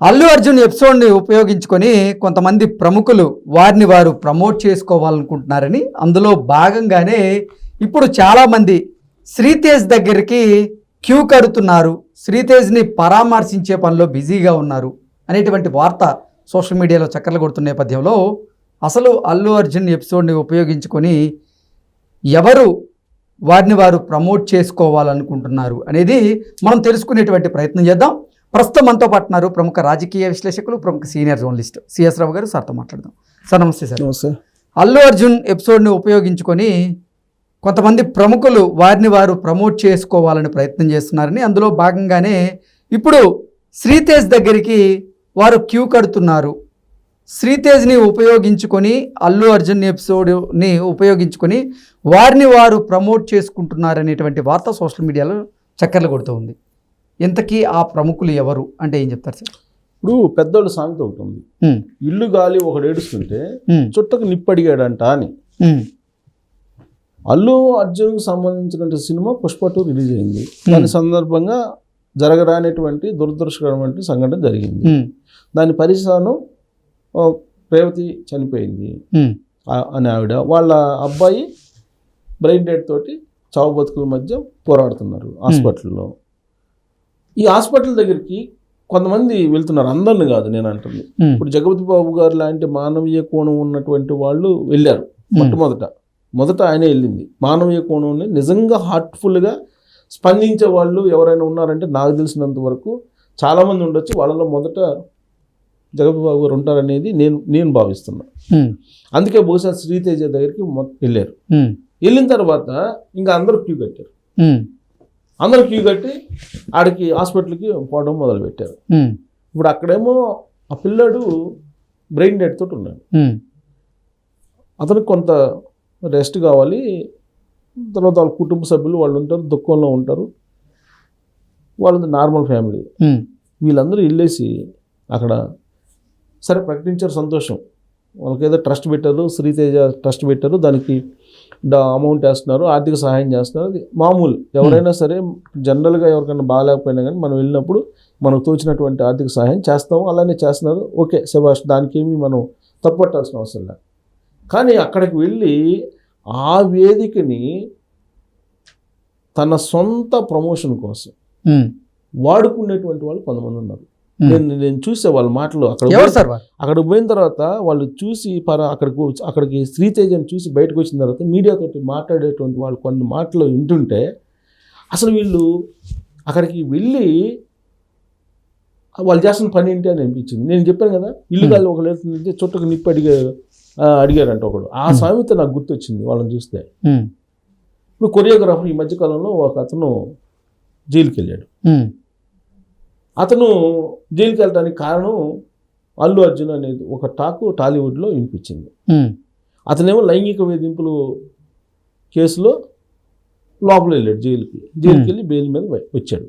అల్లు అర్జున్ ఎపిసోడ్ని ఉపయోగించుకొని కొంతమంది ప్రముఖులు వారిని వారు ప్రమోట్ చేసుకోవాలనుకుంటున్నారని అందులో భాగంగానే ఇప్పుడు చాలామంది శ్రీతేజ్ దగ్గరికి క్యూ కడుతున్నారు. శ్రీతేజ్ని పరామర్శించే పనిలో బిజీగా ఉన్నారు అనేటువంటి వార్త సోషల్ మీడియాలో చక్కర్లు కొడుతున్న నేపథ్యంలో అసలు అల్లు అర్జున్ ఎపిసోడ్ని ఉపయోగించుకొని ఎవరు వారిని వారు ప్రమోట్ చేసుకోవాలనుకుంటున్నారు అనేది మనం తెలుసుకునేటువంటి ప్రయత్నం చేద్దాం. ప్రస్తుతం మనతో పాటున్నారు ప్రముఖ రాజకీయ విశ్లేషకులు ప్రముఖ సీనియర్ జర్నలిస్ట్ సిఎస్ రావు గారు సార్తో మాట్లాడదాం. సార్ నమస్తే సార్. నమస్తే. అల్లు అర్జున్ ఎపిసోడ్ని ఉపయోగించుకొని కొంతమంది ప్రముఖులు వారిని వారు ప్రమోట్ చేసుకోవాలని ప్రయత్నం చేస్తున్నారని అందులో భాగంగానే ఇప్పుడు శ్రీతేజ్ దగ్గరికి వారు క్యూ కడుతున్నారు. శ్రీతేజ్ని ఉపయోగించుకొని అల్లు అర్జున్ ఎపిసోడ్ని ఉపయోగించుకొని వారిని వారు ప్రమోట్ చేసుకుంటున్నారనేటువంటి వార్త సోషల్ మీడియాలో చక్కర్లు కొడుతూ ఉంది. ఇంతకీ ఆ ప్రముఖులు ఎవరు? అంటే ఏం చెప్తారు సార్? ఇప్పుడు పెద్దోళ్ళు సామెత ఒకటి ఉంది. ఇల్లు గాలి ఒకడు ఏడుస్తుంటే చుట్టకు నిప్పడిగాడంట అని. అల్లు అర్జున్కి సంబంధించిన సినిమా పుష్ప టూ రిలీజ్ అయింది. దాని సందర్భంగా జరగరానటువంటి దురదృష్టకరమైన సంఘటన జరిగింది. దాని పరిసరాను ఓ, రేవతి చనిపోయింది. అని ఆవిడ. వాళ్ళ అబ్బాయి బ్రెయిన్ డెడ్ తోటి చావు బతుకుల మధ్య పోరాడుతున్నారు హాస్పిటల్లో. ఈ హాస్పిటల్ దగ్గరికి కొంతమంది వెళ్తున్నారు. అందరిని కాదు నేను అంటుంది. ఇప్పుడు జగపతి బాబు గారు లాంటి మానవీయ కోణం ఉన్నటువంటి వాళ్ళు వెళ్ళారు మొట్టమొదట. మొదట ఆయనే వెళ్ళింది. మానవీయ కోణంని నిజంగా హార్ట్ఫుల్గా స్పందించే వాళ్ళు ఎవరైనా ఉన్నారంటే నాకు తెలిసినంత వరకు చాలామంది ఉండొచ్చు. వాళ్ళలో మొదట జగపతి బాబు గారు ఉంటారనేది నేను నేను భావిస్తున్నా. అందుకే బహుశా శ్రీతేజ దగ్గరికి వెళ్ళారు. వెళ్ళిన తర్వాత ఇంకా అందరూ క్యూ కట్టారు. అందరూ క్యూ కట్టి ఆడికి హాస్పిటల్కి పోవడం మొదలు పెట్టారు ఉమ్, ఇప్పుడు అక్కడేమో ఆ పిల్లాడు బ్రెయిన్ డెడ్ తోటి ఉన్నాడు. అతనికి కొంత రెస్ట్ కావాలి. తర్వాత వాళ్ళ కుటుంబ సభ్యులు వాళ్ళు ఉంటారు దుఃఖంలో ఉంటారు. వాళ్ళది నార్మల్ ఫ్యామిలీ. వీళ్ళందరూ వెళ్ళేసి అక్కడ సరే ప్రకటించారు సంతోషం. వాళ్ళకి ఏదో ట్రస్ట్ పెట్టారు శ్రీతేజ ట్రస్ట్ పెట్టారు దానికి అమౌంట్ వేస్తున్నారు ఆర్థిక సహాయం చేస్తున్నారు. అది మామూలు. ఎవరైనా సరే జనరల్గా ఎవరికైనా బాగాలేకపోయినా కానీ మనం వెళ్ళినప్పుడు మనకు తోచినటువంటి ఆర్థిక సహాయం చేస్తాము. అలానే చేస్తున్నారు. ఓకే శభాష్ దానికి ఏమి మనం తప్పట్టాల్సిన అవసరం లేదు. కానీ అక్కడికి వెళ్ళి ఆ వేదికని తన సొంత ప్రమోషన్ కోసం వాడుకునేటువంటి వాళ్ళు కొంతమంది ఉన్నారు. నేను నేను చూసే వాళ్ళ మాటలు అక్కడ అక్కడికి పోయిన తర్వాత వాళ్ళు చూసి పర అక్కడికి అక్కడికి శ్రీతేజని చూసి బయటకు వచ్చిన తర్వాత మీడియాతోటి మాట్లాడేటువంటి వాళ్ళు కొన్ని మాటలు వింటుంటే అసలు వీళ్ళు అక్కడికి వెళ్ళి వాళ్ళు చేస్తున్న పని ఏంటి అని అనిపించింది. నేను చెప్పాను కదా ఇల్లు గాలి ఒకళ్ళు వెళ్తుందంటే చుట్టకు నిప్పు అడిగా అడిగారంట ఒకడు. ఆ సామెత నాకు గుర్తొచ్చింది వాళ్ళని చూస్తే. ఇప్పుడు కొరియోగ్రాఫర్ ఈ మధ్యకాలంలో ఒక అతను జైలుకి వెళ్ళాడు అతను జైలుకి వెళ్ళడానికి కారణం అల్లు అర్జున్ అనేది ఒక టాకు టాలీవుడ్లో వినిపించింది. అతనేమో లైంగిక వేధింపులు కేసులో లోపల వెళ్ళాడు జైలుకి జైలుకి వెళ్ళి బెయిల్ మీద వచ్చాడు.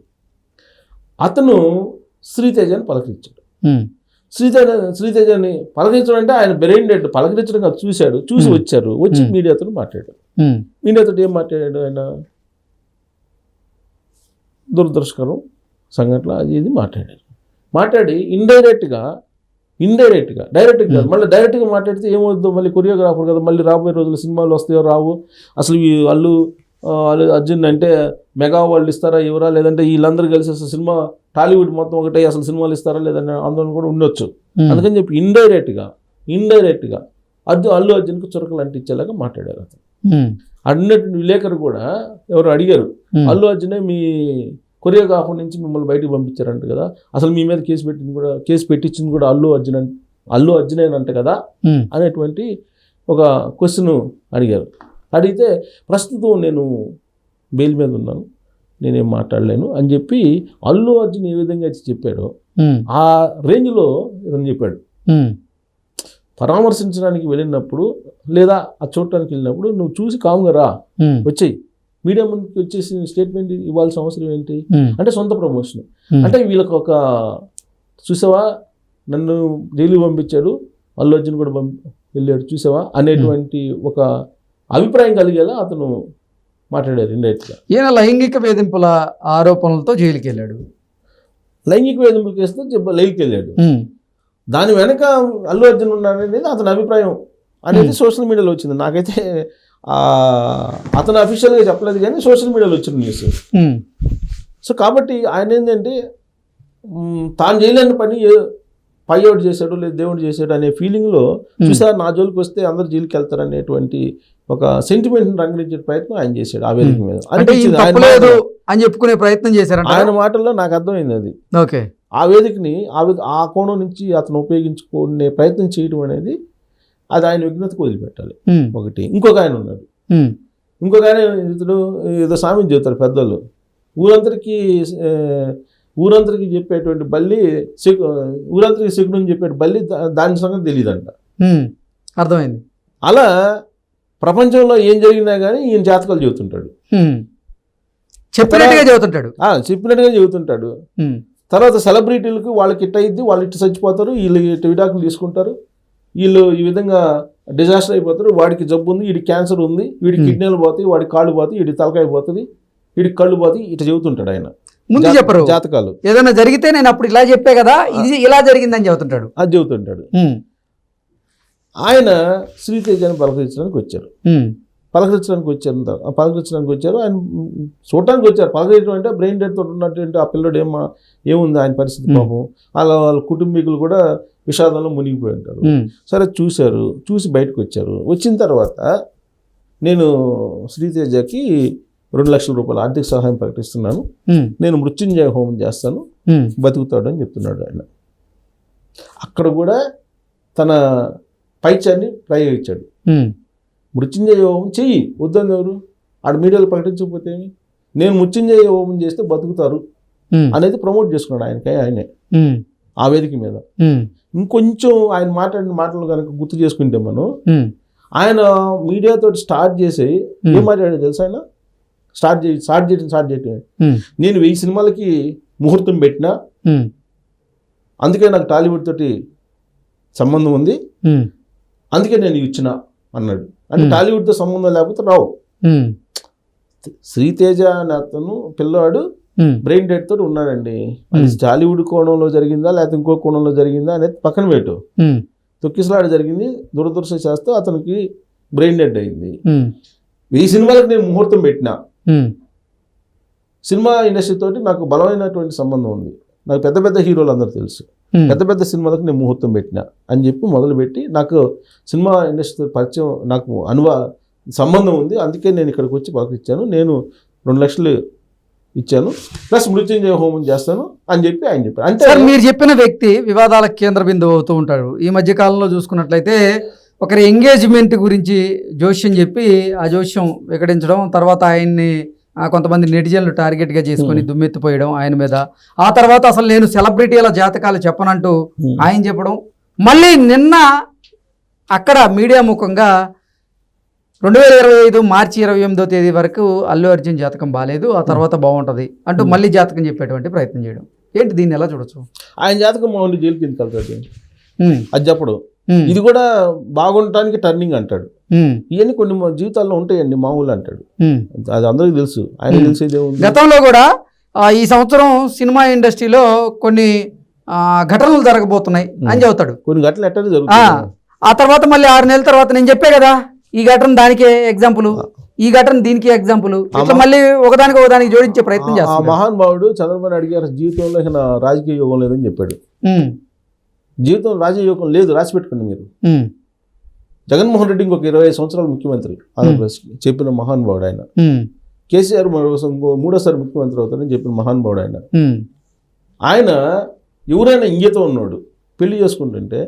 అతను శ్రీతేజని పలకరించాడు. శ్రీతేజ శ్రీతేజని పలకరించడం అంటే ఆయన బ్రెయిన్ డెడ్ పలకరించడం కాదు చూశాడు చూసి. వచ్చారు వచ్చి. మీడియాతో మాట్లాడాడు. మీడియాతో ఏం మాట్లాడాడు ఆయన? దురదృష్టకరం సంఘటన అది ఇది మాట్లాడారు. మాట్లాడి ఇండైరెక్ట్గా ఇండైరెక్ట్గా డైరెక్ట్గా కాదు మళ్ళీ డైరెక్ట్గా మాట్లాడితే ఏమవుద్దో మళ్ళీ కొరియోగ్రాఫర్ కదా మళ్ళీ రాబోయే రోజులు సినిమాలు వస్తాయో రావు అసలు ఈ అల్లు అర్జున్ అంటే మెగా వాళ్ళు ఇస్తారా ఎవరా లేదంటే వీళ్ళందరూ కలిసి అసలు సినిమా టాలీవుడ్ మొత్తం ఒకటే అసలు సినిమాలు ఇస్తారా లేదనే ఆందోళన కూడా ఉండొచ్చు. అందుకని చెప్పి ఇండైరెక్ట్గా ఇండైరెక్ట్గా అర్జున్ అల్లు అర్జున్కి చురకలు అంటించేలాగా మాట్లాడారు అతను. అన్నట్టు విలేకరు కూడా ఎవరు అడిగారు అల్లు అర్జునే మీ కొరియోగ్రాఫర్ నుంచి మిమ్మల్ని బయటికి పంపించారంట కదా. అసలు మీ మీద కేసు పెట్టింది కూడా కేసు పెట్టించింది కూడా అల్లు అర్జున్ అన్- అల్లు అర్జునేనంట కదా ఉమ్, అనేటువంటి ఒక క్వశ్చన్ అడిగారు. అడిగితే ప్రస్తుతం నేను బెయిల్ మీద ఉన్నాను నేనేం మాట్లాడలేను అని చెప్పి అల్లు అర్జున్ ఏ విధంగా అయితే చెప్పాడో ఆ రేంజ్లో ఇతను చెప్పాడు. పరామర్శించడానికి వెళ్ళినప్పుడు లేదా ఆ చూడటానికి వెళ్ళినప్పుడు నువ్వు చూసి కాముగా రా వచ్చేయి. మీడియా ముందుకి వచ్చేసి స్టేట్మెంట్ ఇవ్వాల్సిన అవసరం ఏంటి? అంటే సొంత ప్రమోషన్ అంటే వీళ్ళకి ఒక చూసావా? నన్ను జైలు పంపించాడు అల్లు అర్జున్ కూడా పంపి వెళ్ళాడు చూసావా? అనేటువంటి ఒక అభిప్రాయం కలిగేలా అతను మాట్లాడారు ఇండైరెక్ట్గా. ఈయన లైంగిక వేధింపుల ఆరోపణలతో జైలుకి వెళ్ళాడు లైంగిక వేధింపులు కేసుతో లైల్కి వెళ్ళాడు దాని వెనక అల్లు అర్జున్ ఉన్నాడనేది అతని అభిప్రాయం అనేది సోషల్ మీడియాలో వచ్చింది. నాకైతే అతను అఫీషియల్గా చెప్పలేదు కానీ సోషల్ మీడియాలో వచ్చింది న్యూస్ సో కాబట్టి ఆయన ఏంటంటే తాను చేయలేని పని ఏ- పై అవుట్ చేశాడు లేదా దేవుడు చేశాడు అనే ఫీలింగ్లో చూసా నా జోలికి వస్తే అందరు జైలుకి వెళ్తారు అనేటువంటి ఒక సెంటిమెంట్ రంగడించే ప్రయత్నం ఆయన చేశాడు ఆ వేదిక మీద. అని చెప్పుకునే ప్రయత్నం చేశారంట ఆయన మాటల్లో నాకు అర్థమైంది అది. ఓకే. ఆ వేదికని ఆ ఆ కోణం నుంచి అతను ఉపయోగించుకునే ప్రయత్నం చేయడం అనేది అది ఆయన విఘ్నతకు వదిలిపెట్టాలి. ఒకటి. ఇంకొక ఆయన ఉన్నాడు. ఇంకొక ఆయన ఇతడు ఏదో సామెత చెబుతారు పెద్దలు ఊరందరికీ ఊరందరికీ చెప్పేటువంటి బల్లి సిగ్గు ఊరందరికీ అని చెప్పే బల్లి దాని సంగతి తెలియదంట అర్థమైంది. అలా ప్రపంచంలో ఏం జరిగినా కానీ ఈయన జాతకాలు చెబుతుంటాడు. చెప్పినట్టుగా చెబుతుంటాడు. ఆ, చెప్పినట్టుగా చెబుతుంటాడు. తర్వాత సెలబ్రిటీలకు వాళ్ళకి ఇట్ట అయింది వాళ్ళు ఇట్ట చచ్చిపోతారు వీళ్ళు ఇట్ట విడాకులు తీసుకుంటారు. వీళ్ళు ఈ విధంగా డిజాస్టర్ అయిపోతారు. వాడికి జబ్బు ఉంది వీడికి క్యాన్సర్ ఉంది Hmm. కిడ్నీలు పోతాయి వాడికి కాళ్ళు పోతాయి వీడికి తలకాయ పోతుంది వీడికి కళ్ళు పోతాయి ఇట్లా చెబుతుంటాడు ఆయన. ముందు చెప్పరు. జాతకాలు. ఏదైనా జరిగితే నేను అప్పుడు ఇలా చెప్పే కదా ఇది ఇలా జరిగిందని చెబుతుంటాడు. అది చెబుతుంటాడు. ఆయన శ్రీతేజాన్ని పలకరించడానికి వచ్చారు. పలకరించడానికి వచ్చారు పలకరించడానికి వచ్చారు. ఆయన చూడటానికి వచ్చారు. పలకరించడం అంటే బ్రెయిన్ డెడ్ తోటి ఉన్నటువంటి ఆ పిల్లడు ఏమా ఏముంది ఆయన పరిస్థితి. పాపం? అలా వాళ్ళ కుటుంబీకులు కూడా విషాదంలో మునిగిపోయి ఉంటారు. సరే చూశారు చూసి బయటకు వచ్చారు. వచ్చిన తర్వాత నేను శ్రీతేజకి రెండు లక్షల రూపాయల ఆర్థిక సహాయం ప్రకటిస్తున్నాను. నేను మృత్యుంజయ హోమం చేస్తాను. ఉమ్, బతుకుతాడని చెప్తున్నాడు ఆయన. అక్కడ కూడా తన పైచాన్ని ప్రయోగించాడు. మృత్యుంజయ హోమం చెయ్యి వద్దని ఎవరు? ఆడ మీడియాలో ప్రకటించకపోతే? నేను మృత్యుంజయ హోమం చేస్తే బతుకుతారు అనేది ప్రమోట్ చేసుకున్నాడు ఆయనకే ఆయనే. ఆ వేదిక మీద. ఇంకొంచెం ఆయన మాట్లాడిన మాటలు కనుక గుర్తు చేసుకుంటే మనం ఆయన మీడియాతో స్టార్ట్ చేసి. ఏం మాట్లాడాడు తెలుసా ఆయన? స్టార్ట్ చేయి స్టార్ట్ చేయడం స్టార్ట్ చేయటం నేను వెయ్యి సినిమాలకి ముహూర్తం పెట్టినా అందుకే నాకు టాలీవుడ్ తోటి సంబంధం ఉంది. అందుకే నేను ఇచ్చిన అన్నాడు. అంటే. టాలీవుడ్తో సంబంధం లేకపోతే రావు. శ్రీతేజ అనే అతను పిల్లవాడు బ్రెయిన్ డెడ్ తోటి ఉన్నాడండి. అది Hmm. టాలీవుడ్ కోణంలో జరిగిందా లేకపోతే ఇంకో కోణంలో జరిగిందా అనేది పక్కన పెట్టు. ఉమ్, తొక్కిసలాట జరిగింది దురదృష్టశాస్తూ అతనికి బ్రెయిన్ డెడ్ అయింది. వెయ్యి సినిమాలకు నేను ముహూర్తం పెట్టినా. సినిమా ఇండస్ట్రీ తోటి నాకు బలమైనటువంటి సంబంధం ఉంది. నాకు పెద్ద పెద్ద హీరోలు అందరూ తెలుసు పెద్ద పెద్ద సినిమాలకు నేను ముహూర్తం పెట్టిన అని చెప్పి మొదలుపెట్టి నాకు సినిమా ఇండస్ట్రీతో పరిచయం నాకు అనువా సంబంధం ఉంది. అందుకే నేను ఇక్కడికి వచ్చి పలకరించాను నేను రెండు లక్షలు ఇచ్చాను. ప్లస్ మృత్యుంజయ హోమం చేస్తాను అని చెప్పి ఆయన చెప్పారు. అంటే సార్ మీరు చెప్పిన వ్యక్తి వివాదాలకు కేంద్ర బిందువు అవుతూ ఉంటాడు. ఈ మధ్య కాలంలో చూసుకున్నట్లయితే ఒకరి ఎంగేజ్మెంట్ గురించి జోష్యం చెప్పి ఆ జోష్యం వికటించడం తర్వాత ఆయన్ని కొంతమంది నెటిజన్లు టార్గెట్గా చేసుకొని Hmm. దుమ్మెత్తిపోయడం ఆయన మీద. ఆ తర్వాత అసలు నేను సెలబ్రిటీల జాతకాలు చెప్పనంటూ Hmm. ఆయన చెప్పడం. మళ్ళీ నిన్న అక్కడ మీడియా ముఖంగా రెండు వేల ఇరవై ఐదు మార్చి ఇరవై ఎనిమిదో తేదీ వరకు అల్లు అర్జున్ జాతకం బాగాలేదు ఆ తర్వాత బాగుంటుంది అంటూ. మళ్ళీ జాతకం చెప్పేటువంటి ప్రయత్నం చేయడం. ఏంటి దీన్ని ఎలా చూడొచ్చు? ఆయన జాతకం మామూలు జైలు కింద కలుగుతాడు ఉమ్, అది చెప్పడు. ఇది కూడా బాగుండటానికి టర్నింగ్ అంటాడు. ఇవన్నీ కొన్ని జీవితాల్లో ఉంటాయండి మామూలు అంటాడు. అది అందరికీ తెలుసు. ఆయన. తెలిసేదే ఉంది గతంలో కూడా ఈ సంవత్సరం సినిమా ఇండస్ట్రీలో కొన్ని ఘటనలు జరగబోతున్నాయి అని. చెబుతాడు. కొన్ని గంటలు ఎట్టనే ఆ, జరుగుతుంది ఆ తర్వాత మళ్ళీ ఆరు నెలల తర్వాత నేను చెప్పే కదా ఈ ఘటన దానికే ఎగ్జాంపుల్ ఈ ఘటన దీనికి ఎగ్జాంపుల్ ఇట్లా. మళ్ళీ ఒకదానికి ఒకదానికి జోడించే ప్రయత్నం చేస్తాడు మహానుభావుడు చంద్రబాబు నాయుడు గారి జీవితంలో ఇక రాజకీయ యోగం లేదని చెప్పాడు. జీవితం రాజకీయ యోగం లేదు రాసి పెట్టుకోండి మీరు. జగన్మోహన్ రెడ్డి ఇంకొక ఇరవై సంవత్సరాలు ముఖ్యమంత్రి ఆంధ్రప్రదేశ్కి చెప్పిన మహానుభావుడు ఆయన. కేసీఆర్ మూడోసారి ముఖ్యమంత్రి అవుతాడని చెప్పిన మహానుభావుడు ఆయన. ఆయన ఎవరైనా ఇంగిత ఉన్నాడు పెళ్ళి చేసుకుంటుంటే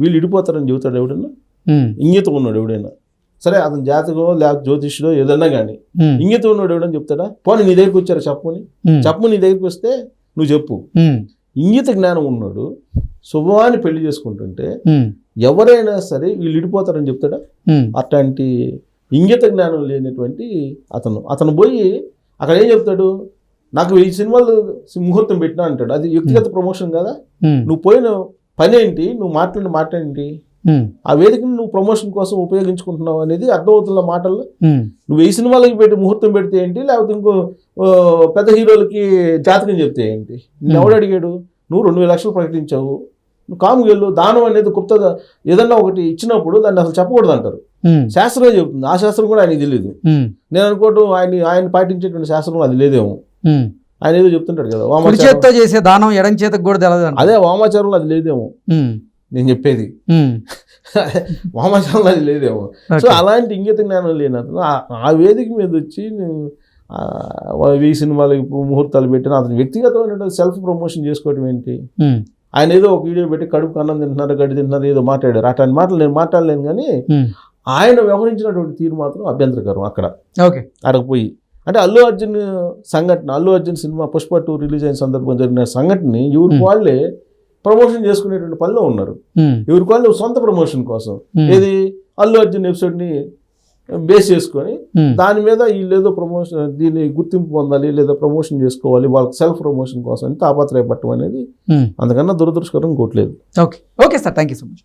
వీళ్ళు ఇడిపోతారని చెబుతాడు ఎవడన్నా? ఇంగిత ఉన్నాడు ఎవడైనా? సరే అతని జాతకం లేకపోతే జ్యోతిష్యుడో ఏదన్నా కానీ ఇంగిత ఉన్నాడు ఎవడని చెప్తాడా? పోనీ నీ దగ్గరికి వచ్చారా చెప్పని చెప్పు నీ దగ్గరికి వస్తే నువ్వు చెప్పు. ఇంగిత జ్ఞానం ఉన్నాడు శుభవాన్ని పెళ్ళి చేసుకుంటుంటే ఎవరైనా సరే వీళ్ళు ఇడిపోతారని చెప్తాడా? అట్లాంటి ఇంగిత జ్ఞానం లేనటువంటి అతను. అతను పోయి అక్కడ ఏం చెప్తాడు? నాకు వెయ్యి సినిమాలు ముహూర్తం పెట్టినా అంటాడు. అది వ్యక్తిగత ప్రమోషన్ కదా. నువ్వు పోయిన పని ఏంటి నువ్వు మాట్లాడిన మాట ఏంటి ఆ వేదికను నువ్వు ప్రమోషన్ కోసం ఉపయోగించుకుంటున్నావు అనేది అర్థమవుతున్న మాటల్లో నువ్వు ఈ సినిమాలకి పెట్టి ముహూర్తం పెడితే ఏంటి? లేకపోతే ఇంకో పెద్ద హీరోలకి జాతకం చెప్తే ఏంటి? నేను ఎవడు అడిగాడు? నువ్వు రెండు వేల లక్షలు ప్రకటించావు. నువ్వు కాముకి వెళ్ళు దానం అనేది గుప్త ఏదన్నా ఒకటి ఇచ్చినప్పుడు దాన్ని అసలు చెప్పకూడదు అంటారు. శాస్త్రమే చెబుతుంది. ఆ శాస్త్రం కూడా ఆయనకి తెలియదు నేను అనుకోవటం ఆయన ఆయన పాటించేటువంటి శాస్త్రం అది లేదేమో. ఆయన ఏదో చెప్తుంటాడు కదా కుడి వామాచారం. చేత్తో చేసే దానం ఎడం చేతకు కూడా అంట. అదే వామాచారంలో అది లేదేమో. నేను చెప్పేది. అది లేదేమో. సో. అలాంటి ఇంగిత జ్ఞానం లేని అతను ఆ- వేదిక మీద వచ్చి నేను ఈ సినిమాలకి ముహూర్తాలు పెట్టిన అతను వ్యక్తిగతమైన సెల్ఫ్ ప్రమోషన్ చేసుకోవడం ఏంటి? ఆయన ఏదో ఒక వీడియో పెట్టి కడుపు అన్నం తింటున్నారు గడ్డి తింటున్నారు ఏదో మాట్లాడారు. అట్లాంటి మాటలు నేను మాట్లాడలేను కానీ ఆయన వ్యవహరించినటువంటి తీరు మాత్రం అభ్యంతరకరం అక్కడ. ఓకే. అక్కడికి పోయి. అంటే అల్లు అర్జున్ సంఘటన Allu Arjun cinema Pushpa two release అయిన సందర్భం జరిగిన సంఘటనని ఎవరికి. వాళ్ళే ప్రమోషన్ చేసుకునేటువంటి పనిలో ఉన్నారు. ఎవరికి వాళ్ళు సొంత ప్రమోషన్ కోసం. ఏది? అల్లు అర్జున్ ఎపిసోడ్ని బేస్ చేసుకొని దాని మీద వీళ్ళు ఏదో ప్రమోషన్ దీన్ని గుర్తింపు పొందాలి లేదా ప్రమోషన్ చేసుకోవాలి వాళ్ళకి సెల్ఫ్ ప్రమోషన్ కోసం తాపత్రయపడటం అనేది. అందుకన్నా దురదృష్టకరం ఇంకోట్లేదు okay. Okay sir. Thank you so much.